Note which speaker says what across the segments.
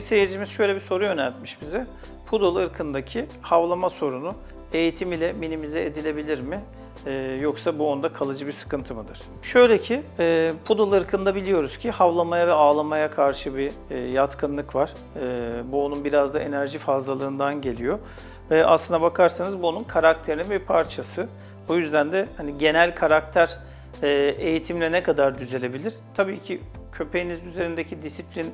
Speaker 1: seyircimiz şöyle bir soru yöneltmiş bize. Poodle ırkındaki havlama sorunu eğitim ile minimize edilebilir mi? Ee, yoksa bu onda kalıcı bir sıkıntı mıdır? Şöyle ki, e, Poodle ırkında biliyoruz ki havlamaya ve ağlamaya karşı bir e, yatkınlık var. E, bu onun biraz da enerji fazlalığından geliyor. Ve aslına bakarsanız bu onun karakterinin bir parçası. O yüzden de hani genel karakter e, eğitimle ne kadar düzelebilir? Tabii ki köpeğiniz üzerindeki disiplin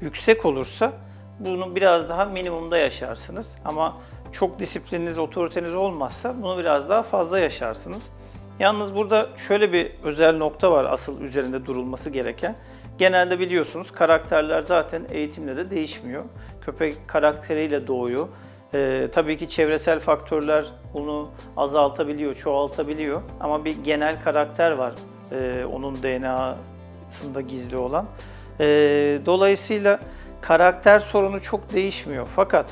Speaker 1: yüksek olursa bunu biraz daha minimumda yaşarsınız. Ama çok disiplininiz, otoriteniz olmazsa bunu biraz daha fazla yaşarsınız. Yalnız burada şöyle bir özel nokta var asıl üzerinde durulması gereken. Genelde biliyorsunuz karakterler zaten eğitimle de değişmiyor. Köpek karakteriyle doğuyor. Ee, tabii ki çevresel faktörler bunu azaltabiliyor, çoğaltabiliyor. Ama bir genel karakter var ee, onun DNA'sında gizli olan. Ee, dolayısıyla karakter sorunu çok değişmiyor. Fakat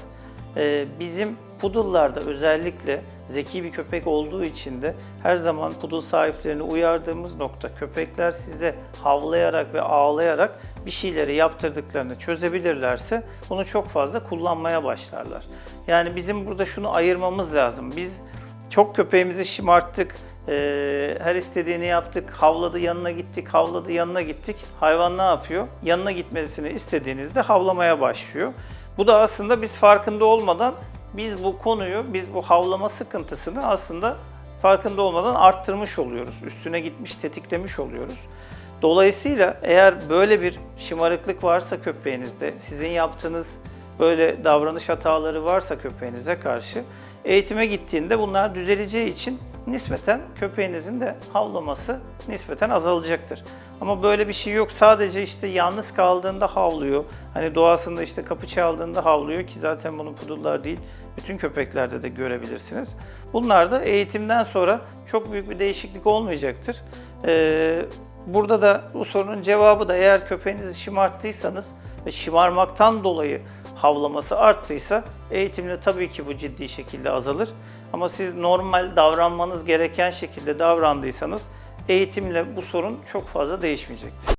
Speaker 1: e, bizim Poodle'larda özellikle zeki bir köpek olduğu için de her zaman Poodle sahiplerini uyardığımız nokta köpekler size havlayarak ve ağlayarak bir şeyleri yaptırdıklarını çözebilirlerse bunu çok fazla kullanmaya başlarlar. Yani bizim burada şunu ayırmamız lazım. Biz çok köpeğimizi şımarttık, ee, her istediğini yaptık, havladı yanına gittik, havladı yanına gittik. Hayvan ne yapıyor? Yanına gitmesini istediğinizde havlamaya başlıyor. Bu da aslında biz farkında olmadan biz bu konuyu, biz bu havlama sıkıntısını aslında farkında olmadan arttırmış oluyoruz. Üstüne gitmiş, tetiklemiş oluyoruz. Dolayısıyla eğer böyle bir şımarıklık varsa köpeğinizde, sizin yaptığınız böyle davranış hataları varsa köpeğinize karşı eğitime gittiğinde bunlar düzeleceği için nispeten köpeğinizin de havlaması nispeten azalacaktır. Ama böyle bir şey yok. Sadece işte yalnız kaldığında havlıyor. Hani doğasında işte kapı çaldığında havlıyor ki zaten bunu pudullar değil, bütün köpeklerde de görebilirsiniz. Bunlar da eğitimden sonra çok büyük bir değişiklik olmayacaktır. Ee, burada da bu sorunun cevabı da eğer köpeğinizi şımarttıysanız ve şımarmaktan dolayı havlaması arttıysa eğitimle tabii ki bu ciddi şekilde azalır. Ama siz normal davranmanız gereken şekilde davrandıysanız eğitimle bu sorun çok fazla değişmeyecektir.